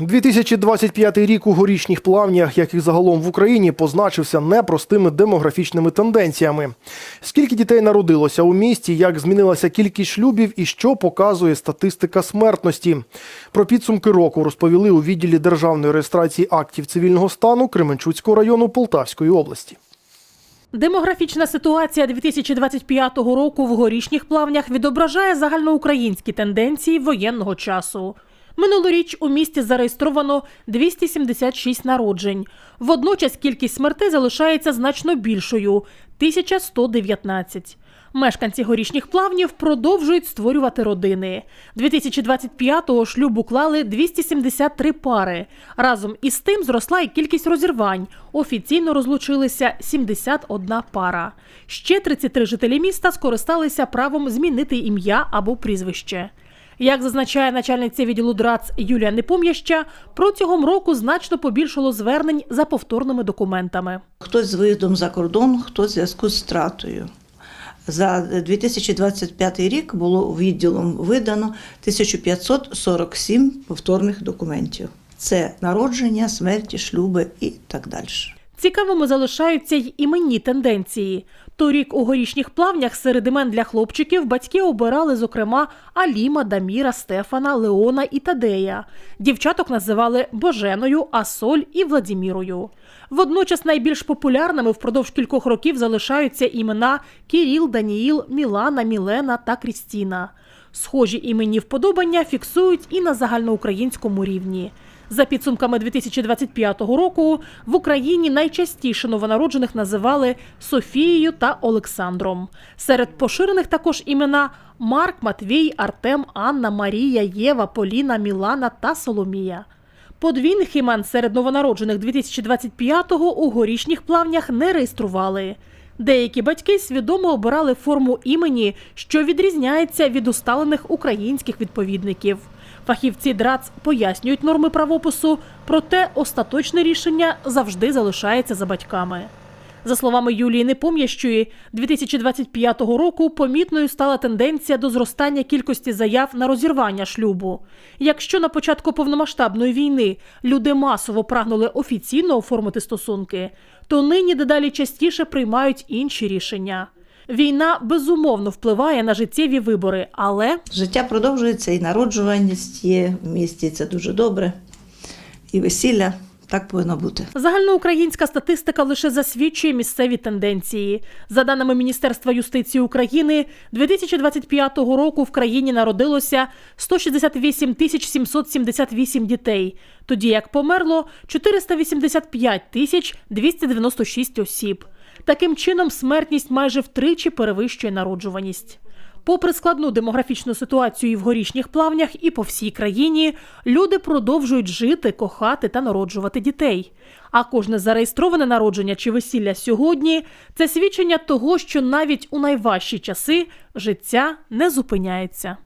2025 рік у горішніх плавнях, як і загалом в Україні, позначився непростими демографічними тенденціями. Скільки дітей народилося у місті, як змінилася кількість шлюбів і що показує статистика смертності. Про підсумки року розповіли у відділі державної реєстрації актів цивільного стану Кременчуцького району Полтавської області. Демографічна ситуація 2025 року в горішніх плавнях відображає загальноукраїнські тенденції воєнного часу. Минулоріч у місті зареєстровано 276 народжень. Водночас кількість смертей залишається значно більшою 1119. Мешканці горішніх плавнів продовжують створювати родини. 2025-го шлюб уклали 273 пари. Разом із тим зросла і кількість розірвань. Офіційно розлучилися 71 пара. Ще 33 жителі міста скористалися правом змінити ім'я або прізвище. Як зазначає начальниця відділу ДРАЦ Юлія Непом'яща, протягом року значно побільшало звернень за повторними документами. Хтось з виїздом за кордон, хтось в зв'язку з стратою. За 2025 рік було відділом видано 1547 повторних документів. Це народження, смерті, шлюби і так далі. Цікавими залишаються й іменні тенденції. Торік у горішніх плавнях серед імен для хлопчиків батьки обирали, зокрема, Аліма, Даміра, Стефана, Леона і Тадея. Дівчаток називали Боженою, Асоль і Владімірою. Водночас найбільш популярними впродовж кількох років залишаються імена Кіріл, Даніїл, Мілана, Мілена та Крістіна. Схожі іменні вподобання фіксують і на загальноукраїнському рівні. За підсумками 2025 року в Україні найчастіше новонароджених називали Софією та Олександром. Серед поширених також імена Марк, Матвій, Артем, Анна, Марія, Єва, Поліна, Мілана та Соломія. Подвійних імен серед новонароджених 2025-го у горішніх плавнях не реєстрували. Деякі батьки свідомо обирали форму імені, що відрізняється від усталених українських відповідників. Фахівці ДРАЦ пояснюють норми правопису, проте остаточне рішення завжди залишається за батьками. За словами Юлії Непом'ящої, 2025 року помітною стала тенденція до зростання кількості заяв на розірвання шлюбу. Якщо на початку повномасштабної війни люди масово прагнули офіційно оформити стосунки, то нині дедалі частіше приймають інші рішення. Війна безумовно впливає на життєві вибори, але Життя продовжується, і народжуваність є в місті. Це дуже добре. І весілля так повинно бути. Загальноукраїнська статистика лише засвідчує місцеві тенденції. За даними Міністерства юстиції України, 2025 року в країні народилося 168 тисяч 778 дітей, тоді як померло 485 тисяч 296 осіб. Таким чином, смертність майже втричі перевищує народжуваність. Попри складну демографічну ситуацію і в горішніх плавнях, і по всій країні, люди продовжують жити, кохати та народжувати дітей. А кожне зареєстроване народження чи весілля сьогодні це свідчення того, що навіть у найважчі часи життя не зупиняється.